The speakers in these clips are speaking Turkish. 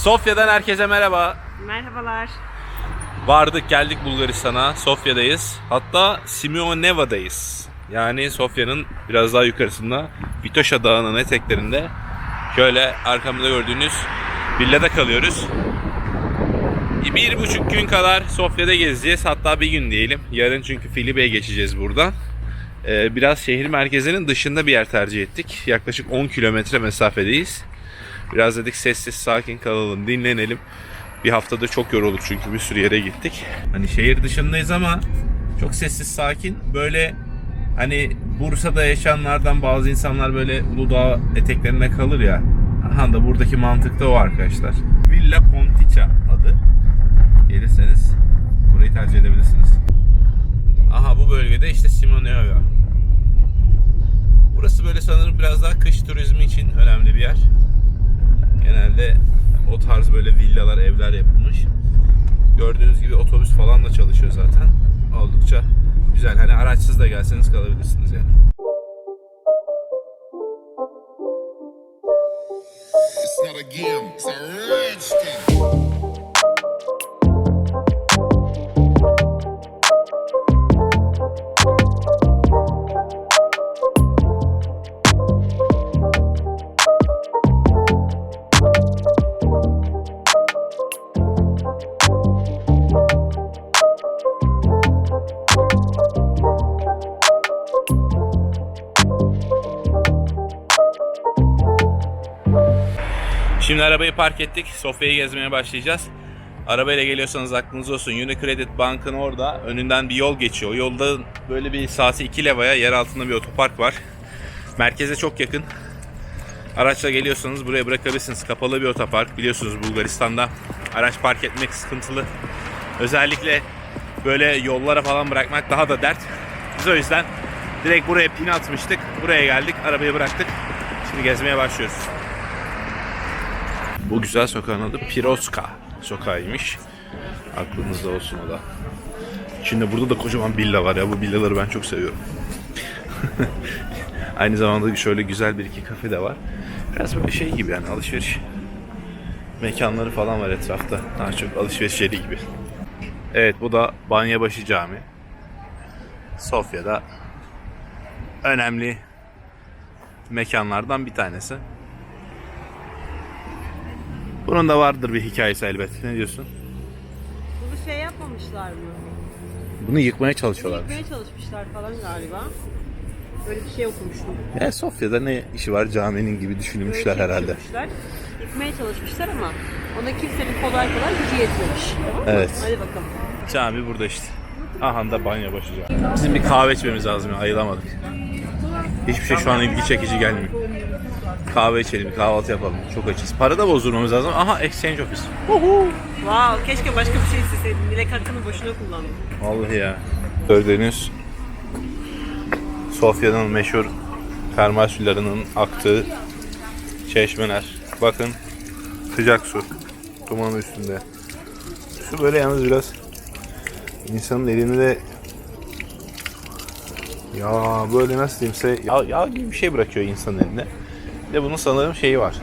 Sofya'dan herkese merhaba. Merhabalar. Vardık geldik Bulgaristan'a. Sofya'dayız. Hatta Simeoneva'dayız. Yani Sofya'nın biraz daha yukarısında Vitoşa Dağı'nın eteklerinde şöyle arkamda gördüğünüz villada kalıyoruz. Bir buçuk gün kadar Sofya'da gezeceğiz. Hatta bir gün diyelim. Yarın çünkü Filibe'ye geçeceğiz buradan. Ee, biraz şehir merkezinin dışında bir yer tercih ettik. Yaklaşık 10 kilometre mesafedeyiz. Biraz dedik sessiz sakin kalalım, dinlenelim. Bir haftada çok yorulduk çünkü bir sürü yere gittik. Hani şehir dışındayız ama çok sessiz sakin. Böyle hani Bursa'da yaşayanlardan bazı insanlar böyle Uludağ eteklerine kalır ya. Aha da buradaki mantık da o arkadaşlar. Villa Pontica adı. Gelirseniz burayı tercih edebilirsiniz. Aha bu bölgede işte Simoneva. Burası böyle sanırım biraz daha kış turizmi için önemli bir yer. Genelde o tarz böyle villalar, evler yapılmış. Gördüğünüz gibi otobüs falan da çalışıyor zaten. Oldukça güzel. Hani araçsız da gelseniz kalabilirsiniz yani. It's not a game, it's a rich thing. Şimdi arabayı park ettik. Sofya'yı gezmeye başlayacağız. Arabayla geliyorsanız aklınız olsun. Unicredit Bank'ın orada önünden bir yol geçiyor. O yolda böyle bir saati 2 levaya yer altında bir otopark var. Merkeze çok yakın. Araçla geliyorsanız buraya bırakabilirsiniz. Kapalı bir otopark. Biliyorsunuz Bulgaristan'da araç park etmek sıkıntılı. Özellikle böyle yollara falan bırakmak daha da dert. Biz o yüzden direkt buraya pin atmıştık. Buraya geldik. Arabayı bıraktık. Şimdi gezmeye başlıyoruz. Bu güzel sokağın adı Piroska sokağıymış. Aklınızda olsun o da. Şimdi burada da kocaman villa var ya. Bu villaları ben çok seviyorum. Aynı zamanda şöyle güzel bir iki kafe de var. Biraz böyle şey gibi yani alışveriş mekanları falan var etrafta. Daha çok alışveriş yeri gibi. Evet bu da Banyabaşı Cami. Sofya'da önemli mekanlardan bir tanesi. Bunun da vardır bir hikayesi elbet. Ne diyorsun? Bunu şey yapmamışlar mı? Bunu yıkmaya çalışıyorlar. Yıkmaya çalışmışlar falan galiba. Böyle bir şey okumuştum. Ya Sofya'da ne işi var caminin gibi Böyle düşünmüşler şey herhalde. düşünmüşler. Yıkmaya çalışmışlar ama ona kimsenin kolay kolay gücü yetmemiş. Evet. Hadi bakalım. Cami burada işte. Aha da banyo cami. Bizim bir kahve içmemiz lazım ya ayılamadık. Hiçbir şey şu an ilgi çekici gelmiyor. Kahve içelim, kahvaltı yapalım. Çok açız. Para da bozdurmamız lazım. Aha exchange office. Wow, keşke başka bir şey isteseydim. Dilek hakkını boşuna kullandım. Vallahi ya. Gördüğünüz Sofya'nın meşhur termal sularının aktığı çeşmeler. Bakın sıcak su. Dumanın üstünde. Su böyle yalnız biraz insanın elini de ya böyle nasıl diyeyimse yağ, yağ gibi bir şey bırakıyor insanın eline. Bir de bunun sanırım şeyi var.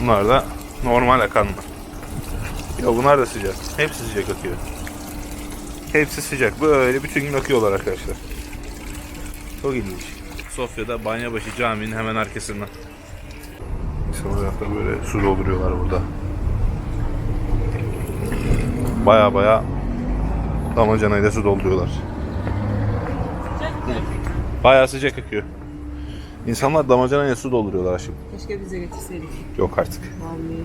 Bunlar da normal akanlar. Ya bunlar da sıcak. Hepsi sıcak akıyor. Hepsi sıcak. Böyle bütün gün akıyorlar arkadaşlar. Çok ilginç. Sofya'da Banyabaşı Camii'nin hemen arkasında. İnsanlar hatta böyle su dolduruyorlar burada. Baya baya damacanayla su dolduruyorlar. Baya sıcak akıyor. İnsanlar damacanayla su dolduruyorlar şimdi. Keşke bize getirseydik. Yok artık. Vallahi.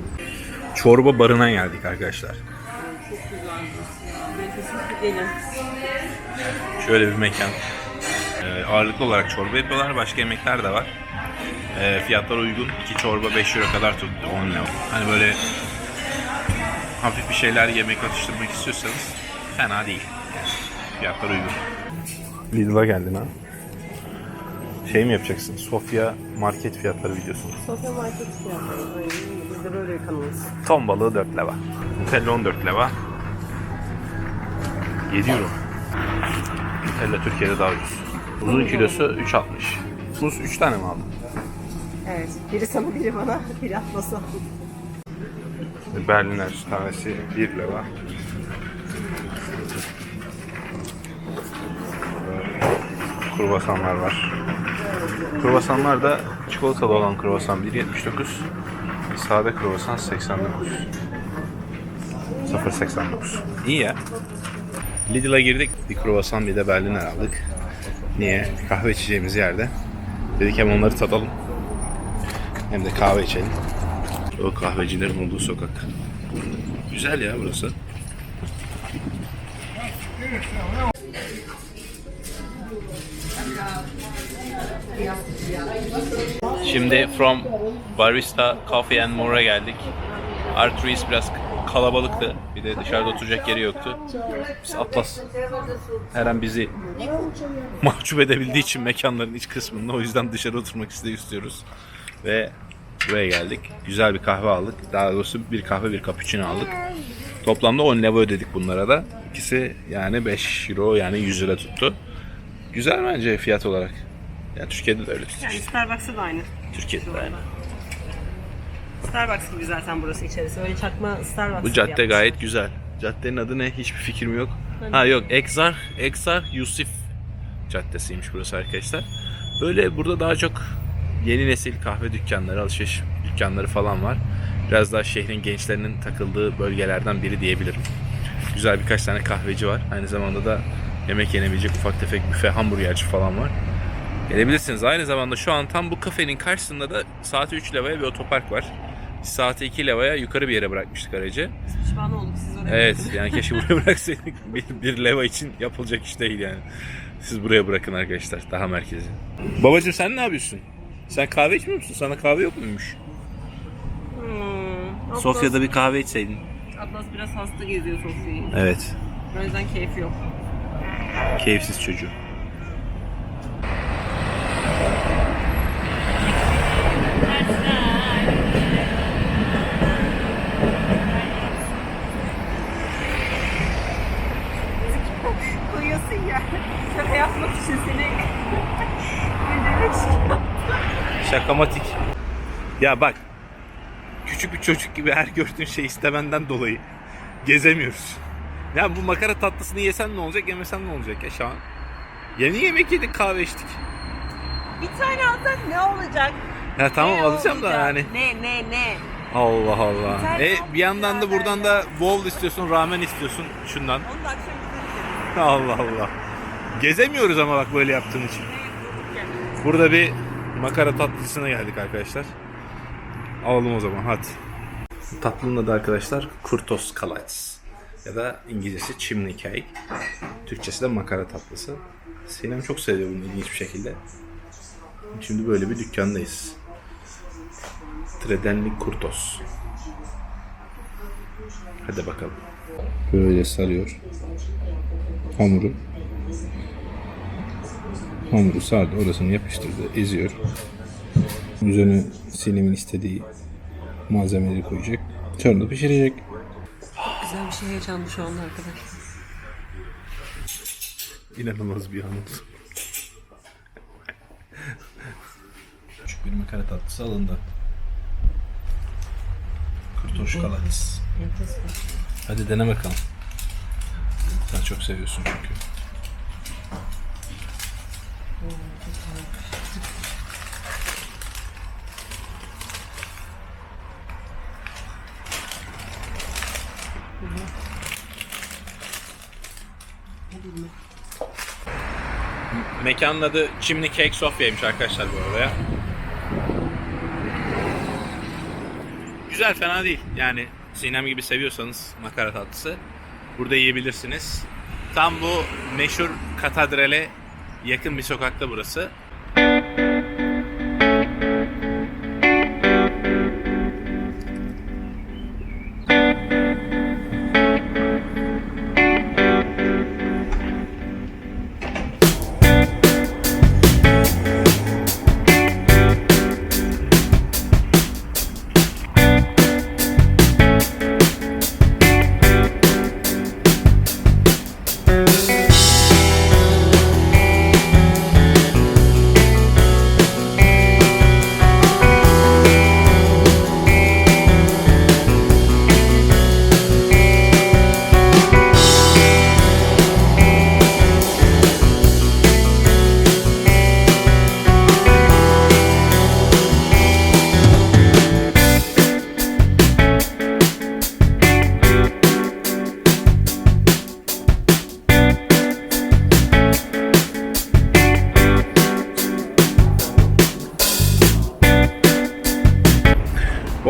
Çorba barına geldik arkadaşlar. Çok güzel. Ben kesinlikle gelin. Şöyle bir mekan. Ee, ağırlıklı olarak çorba yapıyorlar. Başka yemekler de var. Ee, fiyatlar uygun. 2 çorba 5 euro kadar tuttu. 10 lira. Hani böyle hafif bir şeyler yemek atıştırmak istiyorsanız fena değil. Yani fiyatlar uygun. Lidl'a geldin ha. Şey mi yapacaksın? Sofya market fiyatları videosu. Sofya market fiyatları. Aynen. Biz de böyle kanalız. Ton balığı 4 leva. Nutella 14 leva. 7 euro. Nutella Türkiye'de daha ucuz. Uzun kilosu 3.60. Muz 3 tane mi aldın? Evet. Biri sana biri bana biri atmasa. Berliner tanesi 1 lira. Kruvasanlar var. Kruvasanlar da çikolatalı olan kruvasan 1.79. Sade kruvasan 89. 0.89. İyi ya. Lidl'a girdik. Bir kruvasan bir de Berliner aldık. Niye? Kahve içeceğimiz yerde. Dedik hem onları tadalım. Hem de kahve içelim. O kahvecilerin olduğu sokak. Güzel ya burası. Şimdi from Barista Coffee and More'a geldik. Arturis biraz kalabalıktı. Bir de dışarıda oturacak yeri yoktu. Biz Atlas her an bizi mahcup edebildiği için mekanların iç kısmında o yüzden dışarı oturmak istiyoruz. Ve buraya geldik. Güzel bir kahve aldık. Daha doğrusu bir kahve bir cappuccino aldık. Toplamda 10 lira ödedik bunlara da. İkisi yani 5 euro yani 100 lira tuttu. Güzel bence fiyat olarak. Yani Türkiye'de de öyle. Yani Starbucks'ta da aynı. Türkiye'de de aynı. Starbucks gibi zaten burası içerisi. Öyle çakma Starbucks Bu gibi cadde yapmışlar. gayet güzel. Caddenin adı ne? Hiçbir fikrim yok. Ha yok, Exar, Exar Yusuf Caddesi'ymiş burası arkadaşlar. Böyle burada daha çok yeni nesil kahve dükkanları, alışveriş dükkanları falan var. Biraz daha şehrin gençlerinin takıldığı bölgelerden biri diyebilirim. Güzel birkaç tane kahveci var. Aynı zamanda da yemek yenebilecek ufak tefek büfe, hamburgerci falan var. Gelebilirsiniz. Aynı zamanda şu an tam bu kafenin karşısında da saati 3 levaya bir otopark var. Biz saati 2 levaya yukarı bir yere bırakmıştık aracı. Pişman olduk siz oraya. Evet yani keşke buraya bıraksaydık. Bir, bir leva için yapılacak iş değil yani. Siz buraya bırakın arkadaşlar daha merkezi. Babacım sen ne yapıyorsun? Sen kahve içmiyor musun? Sana kahve yok muymuş? Hmm, Sofya'da bir kahve içseydin. Atlas biraz hasta geziyor Sofya'yı. Evet. O yüzden keyfi yok. Keyifsiz çocuğu. Koyuyorsun ya. Şaka yapmak için seni Şakamatik. Ya bak. Küçük bir çocuk gibi her gördüğün şey istemenden dolayı gezemiyoruz. Ya bu makara tatlısını yesen ne olacak, yemesen ne olacak ya şu an? Yeni yemek yedik, kahve içtik. Bir tane alsak ne olacak? Ya tamam Ne alacağım da olacak? yani. Ne ne ne? Allah Allah. E bir yandan da buradan da bowl istiyorsun, ramen istiyorsun şundan. Onu da akşam izleriz. Allah Allah. Gezemiyoruz ama bak böyle yaptığın için. Burada bir makara tatlısına geldik arkadaşlar. Alalım o zaman hadi. Tatlının adı arkadaşlar Kurtos Kalats. Ya da İngilizcesi chimney cake. Türkçesi de makara tatlısı. Sinem çok seviyor bunu ilginç bir şekilde. Şimdi böyle bir dükkandayız. Tredenli Kurtos. Hadi bakalım. Böyle sarıyor hamuru. Hamuru sade orasını yapıştırdı, eziyor. Üzerine Sinem'in istediği malzemeleri koyacak. Sonra da pişirecek. Güzel bir şey yaşandı şu anda arkadaşlar. İnanılmaz bir an oldu. Küçük bir makara tatlısı alındı. Kurtoş kalatis. Hadi dene bakalım. Sen çok seviyorsun çünkü. Mekanın adı Chimney Cake Sofya'ymış arkadaşlar bu arada. Güzel fena değil. Yani Sinem gibi seviyorsanız makara tatlısı burada yiyebilirsiniz. Tam bu meşhur katedrale yakın bir sokakta burası.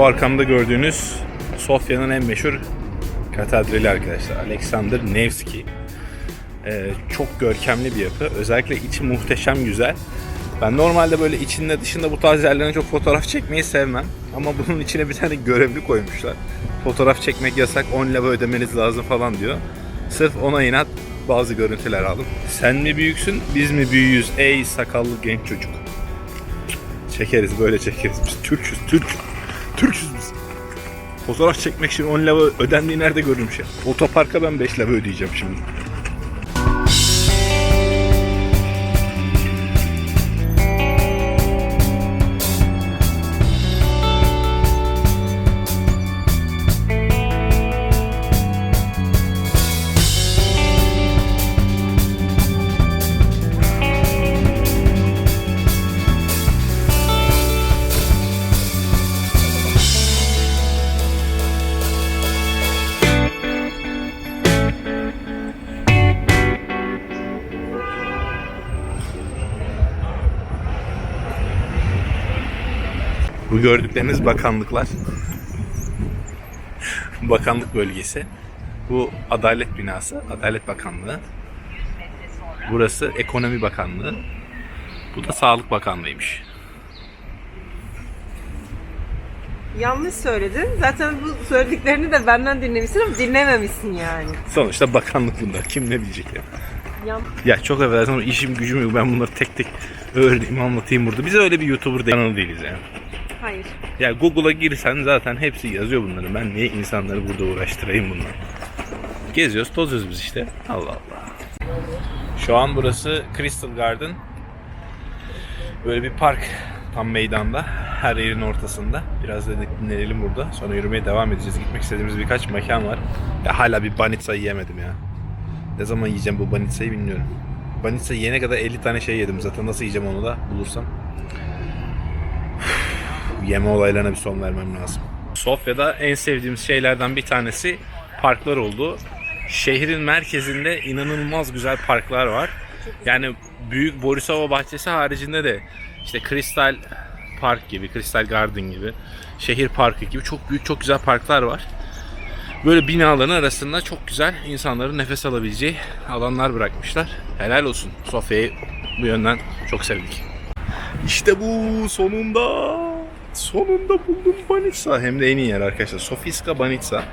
Arkamda gördüğünüz Sofya'nın en meşhur katedrali arkadaşlar. Alexander Nevski. Ee, çok görkemli bir yapı. Özellikle içi muhteşem güzel. Ben normalde böyle içinde dışında bu tarz yerlerine çok fotoğraf çekmeyi sevmem. Ama bunun içine bir tane görevli koymuşlar. Fotoğraf çekmek yasak 10 lira ödemeniz lazım falan diyor. Sırf ona inat bazı görüntüler aldım. Sen mi büyüksün biz mi büyüğüz ey sakallı genç çocuk. Çekeriz böyle çekeriz biz Türküz Türküz. Türküz biz. Fotoğraf çekmek için 10 lira ödendiği nerede görülmüş ya? Otoparka ben 5 lira ödeyeceğim şimdi. Bu gördükleriniz bakanlıklar. Bakanlık bölgesi. Bu Adalet Binası, Adalet Bakanlığı. Burası Ekonomi Bakanlığı. Bu da Sağlık Bakanlığı'ymış. Yanlış söyledin. Zaten bu söylediklerini de benden dinlemişsin ama dinlememişsin yani. Sonuçta bakanlık bunlar. Kim ne bilecek ya. Yan... Ya çok affedersin ama işim gücüm yok. Ben bunları tek tek öğreneyim anlatayım burada. Biz öyle bir YouTuber kanalı değiliz yani. Hayır. Ya Google'a girsen zaten hepsi yazıyor bunları. Ben niye insanları burada uğraştırayım bunlar? Geziyoruz, tozuyoruz biz işte. Allah Allah. Şu an burası Crystal Garden. Böyle bir park tam meydanda. Her yerin ortasında. Biraz dedik dinlenelim burada. Sonra yürümeye devam edeceğiz. Gitmek istediğimiz birkaç mekan var. Ya hala bir banitsa yiyemedim ya. Ne zaman yiyeceğim bu banitsayı bilmiyorum. Banitsa yene kadar 50 tane şey yedim zaten. Nasıl yiyeceğim onu da bulursam. Yeme olaylarına bir son vermem lazım. Sofya'da en sevdiğimiz şeylerden bir tanesi parklar oldu. Şehrin merkezinde inanılmaz güzel parklar var. Yani büyük Borisova bahçesi haricinde de işte Kristal Park gibi, Kristal Garden gibi, şehir parkı gibi çok büyük çok güzel parklar var. Böyle binaların arasında çok güzel insanların nefes alabileceği alanlar bırakmışlar. Helal olsun. Sofya'yı bu yönden çok sevdik. İşte bu sonunda. Sonunda buldum Banitsa. Hem de en iyi yer arkadaşlar. Sofiska Banitsa.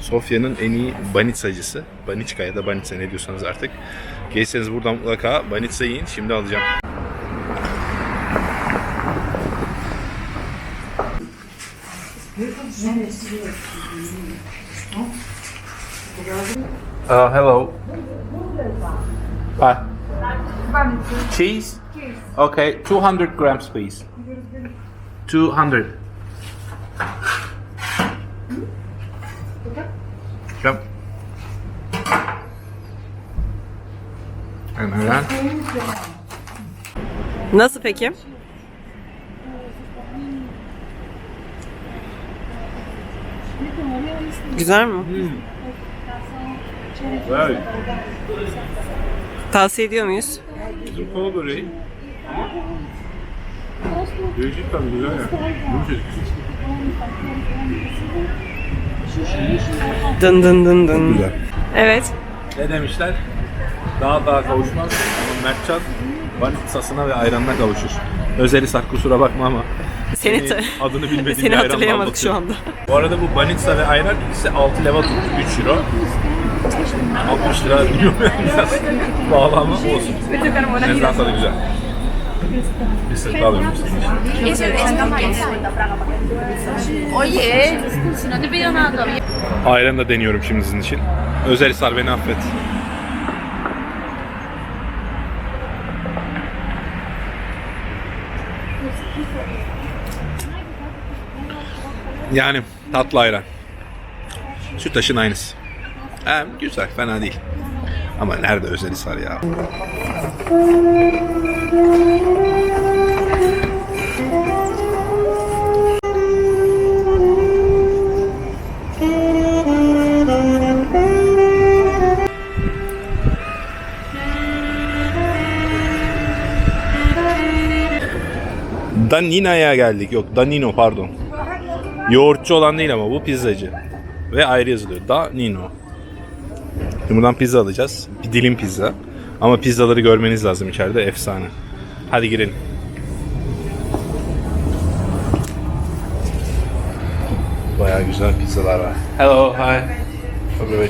Sofya'nın en iyi banitsacısı. Baniçka ya da Banitsa ne diyorsanız artık. Gelseniz buradan mutlaka Banitsa yiyin. Şimdi alacağım. Uh, hello. Hi. Cheese? Okay, 200 grams, please. 200. Yep. And that. Nasıl peki? Güzel mi? Right. Tavsiye ediyor muyuz? Böreği. Gerçekten güzel ya. Yumuşacık. Dın dın dın dın. Güzel. Evet. Ne demişler? Daha daha kavuşmaz ama Mertcan vanitsasına ve ayranına kavuşur. Özelisar kusura bakma ama Seni, seni adını bilmediğim Seni bir ayranla hatırlayamadık şu anda. Bu arada bu banitsa ve ayran ikisi 6 leva tuttu 3 euro. 60 lira biliyorum yani biraz pahalı ama olsun. Mezran tadı güzel. Senin için. Oye, no te pido nada todavía. Ayran da deniyorum şimdi sizin için. Özelisar beni affet. Yani tatlı ayran. Sütaş'ın aynısı. He, güzel, fena değil. Ama nerede Özelisar ya? Danina'ya geldik. Yok Danino pardon. Yoğurtçu olan değil ama bu pizzacı. Ve ayrı yazılıyor. Da Nino. Şimdi buradan pizza alacağız. Bir dilim pizza. Ama pizzaları görmeniz lazım içeride. Efsane. Hadi girelim. Bayağı güzel pizzalar var. Hello, hi. Dobry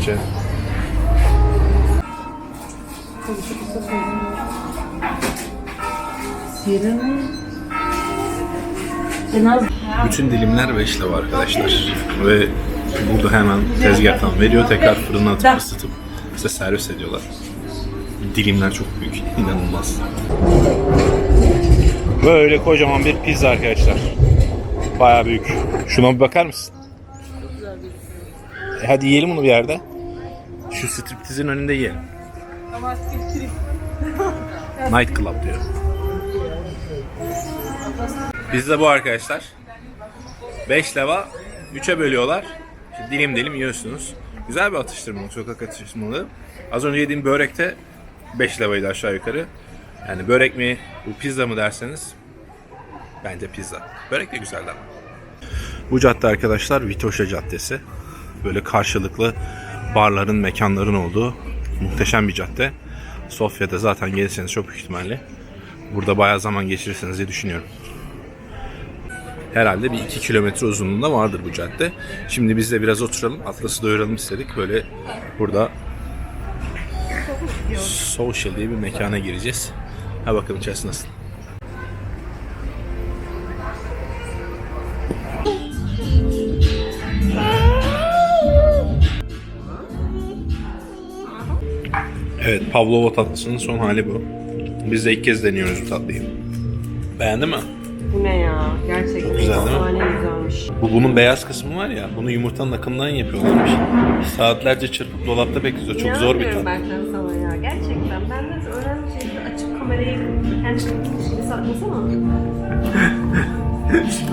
Bütün dilimler 5 lira arkadaşlar. Ve burada hemen tezgahtan veriyor. Tekrar fırına atıp ısıtıp size servis ediyorlar. Dilimler çok büyük. inanılmaz. Böyle kocaman bir pizza arkadaşlar. Bayağı büyük. Şuna bir bakar mısın? E hadi yiyelim bunu bir yerde. Şu striptizin önünde yiyelim. Night Club diyor. Pizza bu arkadaşlar. 5 leva 3'e bölüyorlar. Dilim dilim yiyorsunuz. Güzel bir atıştırmalık, sokak atıştırmalığı. Az önce yediğim börekte 5 levaydı aşağı yukarı. Yani börek mi, bu pizza mı derseniz bence pizza. Börek de güzeldi ama. Bu cadde arkadaşlar Vitoşa Caddesi. Böyle karşılıklı barların, mekanların olduğu muhteşem bir cadde. Sofya'da zaten gelirseniz çok büyük ihtimalle burada bayağı zaman geçirirsiniz diye düşünüyorum. Herhalde bir 2 kilometre uzunluğunda vardır bu cadde. Şimdi biz de biraz oturalım, Atlas'ı doyuralım istedik. Böyle burada Social diye bir mekana gireceğiz. Ha bakalım içerisi nasıl. Evet, Pavlova tatlısının son hali bu. Biz de ilk kez deniyoruz bu tatlıyı. Beğendin mi? Bu ne ya? Gerçekten güzel değil mi? güzelmiş. Bu bunun beyaz kısmı var ya, bunu yumurtanın akından yapıyorlarmış. Saatlerce çırpıp dolapta bekletiyor. Çok zor bir tat. Ben sana ya. Gerçekten. Ben de öğrenci şeyde açıp kamerayı kendi şimdi saklasana.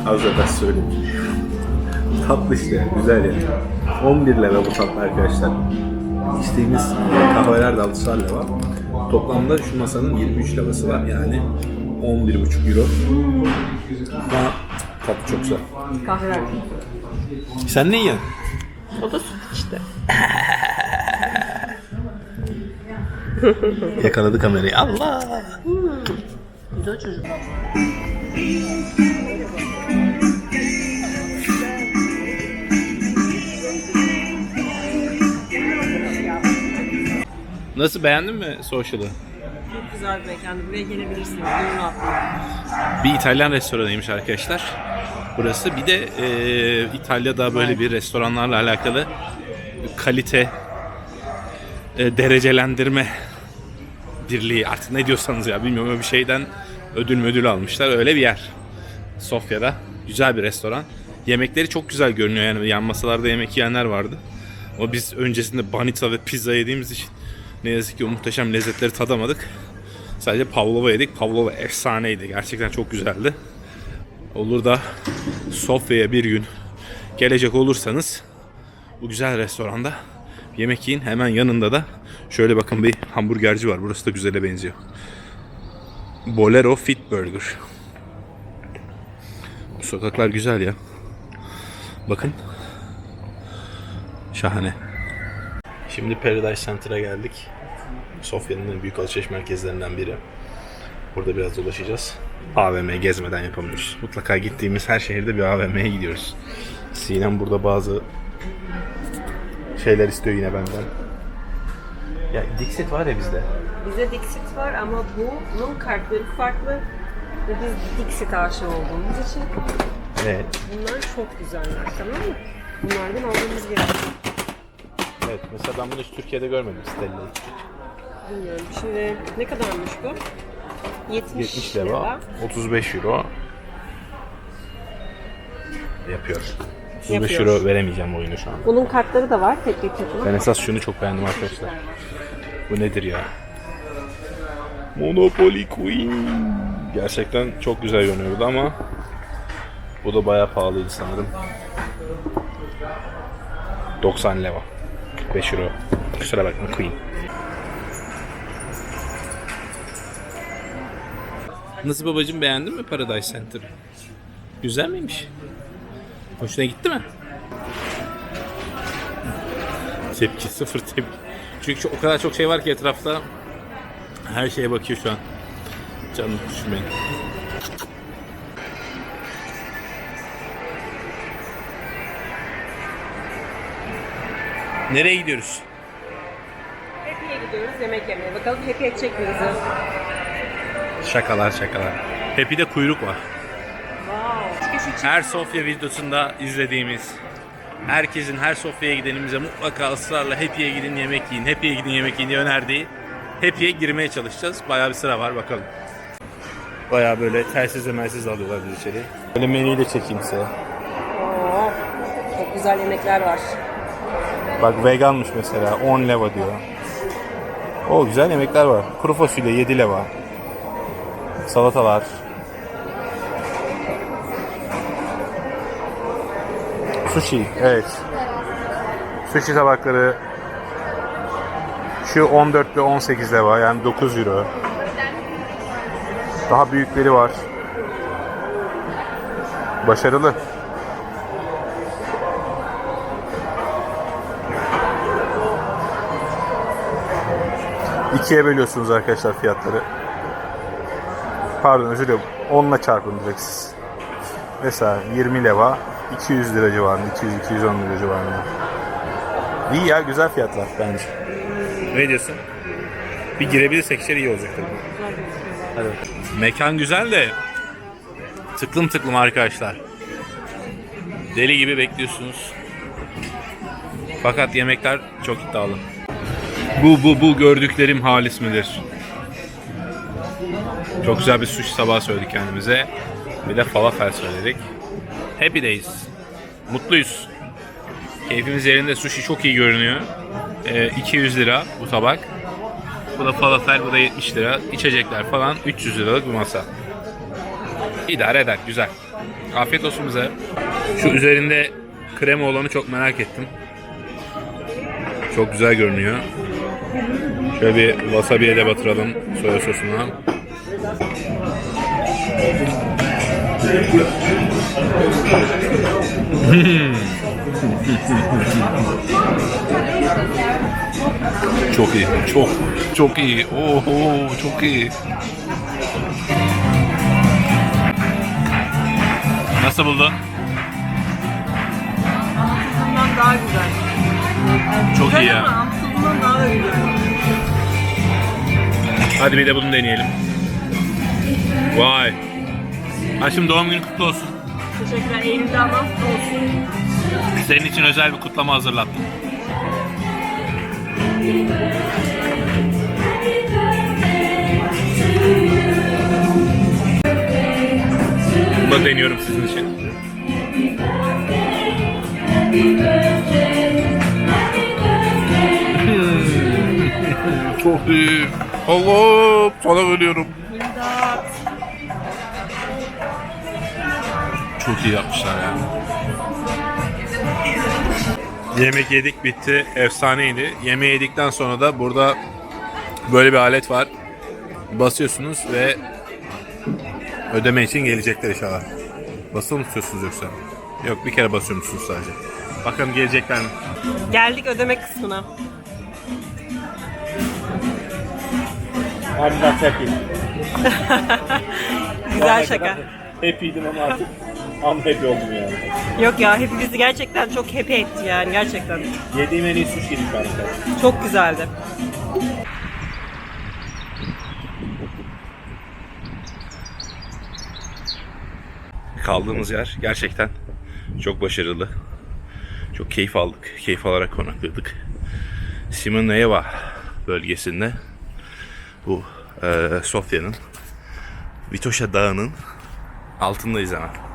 Az evvel söyledim. Tatlı işte, güzel yani. 11 lira bu tatlı arkadaşlar. İçtiğimiz kahveler de 6'şar lira. Toplamda şu masanın 23 lirası var yani 11,5 euro. Ama tatlı çok güzel. Kahveler. Sen ne yiyorsun? O da süt işte. Yakaladı kamerayı. Allah! Güzel çocuk. Nasıl beğendin mi Social'ı? Güzel bir mekan. Buraya gelebilirsiniz. Gönül. Bir İtalyan restoranıymış arkadaşlar. Burası. Bir de e, İtalya'da böyle bir restoranlarla alakalı kalite e, derecelendirme birliği artık ne diyorsanız ya bilmiyorum bir şeyden ödül ödül almışlar. Öyle bir yer. Sofya'da. Güzel bir restoran. Yemekleri çok güzel görünüyor yani yan masalarda yemek yiyenler vardı. Ama biz öncesinde banita ve pizza yediğimiz için ne yazık ki o muhteşem lezzetleri tadamadık. Sadece pavlova yedik. Pavlova efsaneydi. Gerçekten çok güzeldi. Olur da Sofya'ya bir gün gelecek olursanız bu güzel restoranda yemek yiyin. Hemen yanında da şöyle bakın bir hamburgerci var. Burası da güzele benziyor. Bolero Fit Burger. Bu sokaklar güzel ya. Bakın. Şahane. Şimdi Paradise Center'a geldik. Sofya'nın en büyük alışveriş merkezlerinden biri. Burada biraz dolaşacağız. AVM gezmeden yapamıyoruz. Mutlaka gittiğimiz her şehirde bir AVM'ye gidiyoruz. Sinem burada bazı şeyler istiyor yine benden. Ya Dixit var ya bizde. Bize Dixit var ama bunun kartları farklı. Ve biz Dixit aşığı olduğumuz için Evet. bunlar çok güzeller tamam mı? Bunlardan almamız gerekiyor. Evet. Mesela ben bunu hiç Türkiye'de görmedim Stella'yı. Bilmiyorum. Şimdi ne kadarmış bu? 70, 70 lira, 35 euro yapıyor. 35 Yapıyor. euro veremeyeceğim oyunu şu an. Bunun kartları da var tek tek takılı. Ben esas şunu çok beğendim arkadaşlar. Bu nedir ya? Monopoly Queen. Gerçekten çok güzel görünüyordu ama bu da bayağı pahalıydı sanırım. 90 leva. 5 euro. Kusura bakma Queen. Nasıl babacım beğendin mi Paradise Center? Güzel miymiş? Hoşuna gitti mi? Tepki sıfır tepki. Çünkü o kadar çok şey var ki etrafta. Her şeye bakıyor şu an. Canım düşünmeyin. Nereye gidiyoruz? Happy'ye gidiyoruz yemek yemeye. Bakalım Happy edecek mi bizi? Şakalar şakalar. Happy'de kuyruk var. Her Sofya videosunda izlediğimiz herkesin her Sofya'ya gidenimize mutlaka ısrarla Happy'ye gidin yemek yiyin, Happy'ye gidin yemek yiyin diye önerdiği Happy'ye girmeye çalışacağız. Bayağı bir sıra var bakalım. Bayağı böyle telsiz emelsiz alıyorlar bizi içeri. Böyle menüyü de çekeyim size. Oo, çok güzel yemekler var. Bak veganmış mesela 10 leva diyor. O güzel yemekler var. Kuru fasulye 7 leva. Salatalar. Sushi evet. Sushi tabakları şu 14 ve 18 leva yani 9 euro. Daha büyükleri var. Başarılı. İkiye bölüyorsunuz arkadaşlar fiyatları. Pardon özür dilerim. 10'la çarpın direkt siz. Mesela 20 leva 200 lira civarında, 200-210 lira civarında. İyi ya güzel fiyatlar bence. Ne diyorsun? Bir girebilirsek içeri iyi olacak tabii. Hadi. Mekan güzel de tıklım tıklım arkadaşlar. Deli gibi bekliyorsunuz. Fakat yemekler çok iddialı. Bu bu bu gördüklerim halis midir? Çok güzel bir sushi sabah söyledik kendimize. Bir de falafel söyledik. Happy days. Mutluyuz. Keyfimiz yerinde sushi çok iyi görünüyor. Ee, 200 lira bu tabak. Bu da falafel, bu da 70 lira. İçecekler falan 300 liralık bir masa. İdare eder, güzel. Afiyet olsun bize. Şu üzerinde krema olanı çok merak ettim. Çok güzel görünüyor. Şöyle bir wasabi'ye de batıralım soya sosuna. çok iyi. Çok çok iyi. Oho çok iyi. Nasıl buldun? Bundan daha güzel. Çok iyi ya. Ama Amsterdam'dan daha da güzel. Hadi bir de bunu deneyelim. Vay. Aşkım doğum günün kutlu olsun. Teşekkürler. Eylül'de ama olsun. Senin için özel bir kutlama hazırlattım. Bunu deniyorum sizin için. Çok iyi. Allah'ım sana ölüyorum. Çok iyi yapmışlar ya. Yemek yedik bitti. Efsaneydi. Yemeği yedikten sonra da burada böyle bir alet var. Basıyorsunuz ve ödeme için gelecekler inşallah. Basılı mı tutuyorsunuz yoksa? Yok bir kere basıyor musunuz sadece? Bakalım gelecekler mi? Geldik ödeme kısmına. I'm not happy. Güzel şaka. Happy'dim ama artık unhappy oldum yani. Yok ya hepimizi gerçekten çok happy etti yani gerçekten. Yediğim en iyi sushi'ydi kadar. Çok güzeldi. Kaldığımız yer gerçekten çok başarılı. Çok keyif aldık. Keyif alarak konakladık. Simoneva bölgesinde bu e, Sofya'nın Vitoşa Dağı'nın altındayız hemen.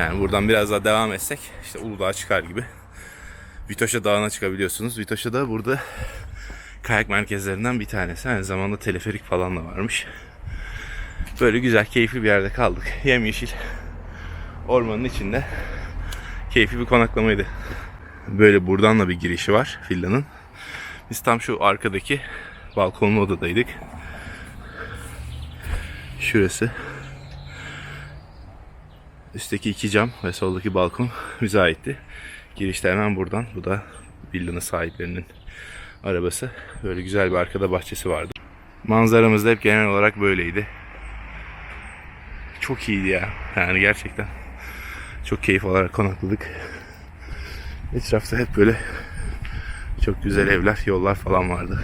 Yani buradan biraz daha devam etsek işte Uludağ'a çıkar gibi. Vitoşa Dağı'na çıkabiliyorsunuz. Vitoşa da burada kayak merkezlerinden bir tanesi. Aynı zamanda teleferik falan da varmış. Böyle güzel, keyifli bir yerde kaldık. Yemyeşil ormanın içinde keyifli bir konaklamaydı. Böyle buradan da bir girişi var villanın. Biz tam şu arkadaki balkonlu odadaydık. Şurası. Üstteki iki cam ve soldaki balkon bize aitti. Girişte hemen buradan. Bu da villanın sahiplerinin arabası. Böyle güzel bir arkada bahçesi vardı. Manzaramız da hep genel olarak böyleydi. Çok iyiydi ya. Yani gerçekten çok keyif alarak konakladık. Etrafta hep böyle çok güzel evler, yollar falan vardı.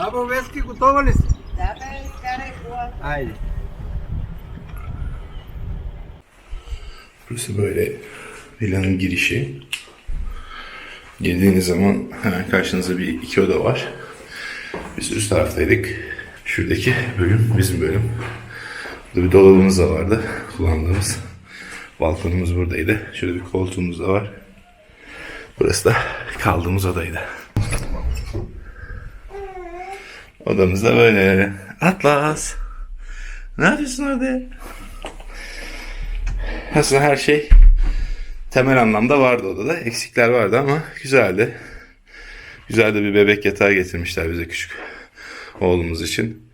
Hapo whisky kutoka Haydi. Burası böyle villanın girişi. Girdiğiniz zaman hemen karşınızda bir iki oda var. Biz üst taraftaydık. Şuradaki bölüm bizim bölüm. Burada bir dolabımız da vardı kullandığımız. Balkonumuz buradaydı. Şurada bir koltuğumuz da var. Burası da kaldığımız odaydı. Odamız da böyle. Atlas. Ne yapıyorsun orada? Aslında her şey temel anlamda vardı odada. Eksikler vardı ama güzeldi. Güzel de bir bebek yatağı getirmişler bize küçük oğlumuz için.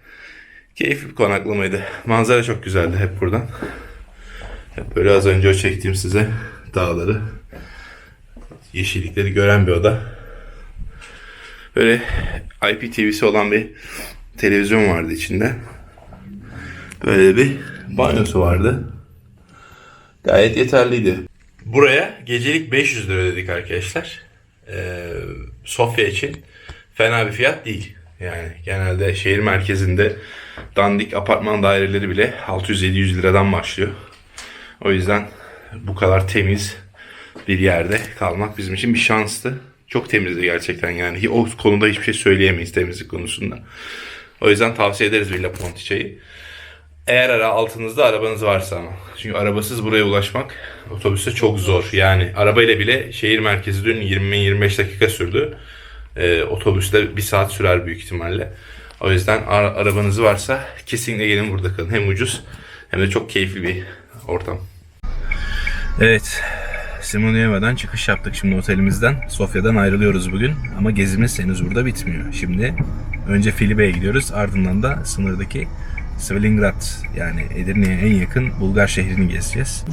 Keyifli bir konaklamaydı. Manzara çok güzeldi hep buradan. Hep böyle az önce o çektiğim size dağları, yeşillikleri gören bir oda. Böyle IPTV'si olan bir televizyon vardı içinde. Böyle bir banyosu vardı. Gayet yeterliydi. Buraya gecelik 500 lira ödedik arkadaşlar. Ee, Sofya için fena bir fiyat değil. Yani genelde şehir merkezinde dandik apartman daireleri bile 600-700 liradan başlıyor. O yüzden bu kadar temiz bir yerde kalmak bizim için bir şanstı. Çok temizdi gerçekten yani. O konuda hiçbir şey söyleyemeyiz temizlik konusunda. O yüzden tavsiye ederiz Villa Pontice'yi. Eğer ara altınızda arabanız varsa ama. Çünkü arabasız buraya ulaşmak otobüste çok zor. Yani arabayla bile şehir merkezi dün 20-25 dakika sürdü. Ee, otobüste bir saat sürer büyük ihtimalle. O yüzden ara- arabanız varsa kesinlikle gelin burada kalın. Hem ucuz hem de çok keyifli bir ortam. Evet. Simoniyeva'dan çıkış yaptık şimdi otelimizden. Sofya'dan ayrılıyoruz bugün. Ama gezimiz henüz burada bitmiyor. Şimdi önce Filibe'ye gidiyoruz. Ardından da sınırdaki Svilingrad yani Edirne'ye en yakın Bulgar şehrini gezeceğiz.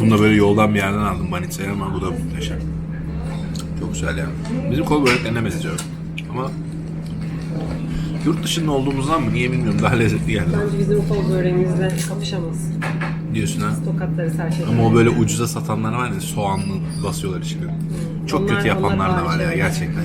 Bunu da böyle yoldan bir yerden aldım Banitsa'ya ama bu da muhteşem. Çok güzel yani. Bizim kol böreklerine benziyor. Ama yurt dışında olduğumuzdan mı niye bilmiyorum daha lezzetli geldi. Bence bizim kol böreğimizle kapışamaz. Diyorsun ha. Tokatları şey. Ama o böyle ucuza satanlar var ya soğanlı basıyorlar içine. Çok Onlar- kötü yapanlar da var ya gerçekten.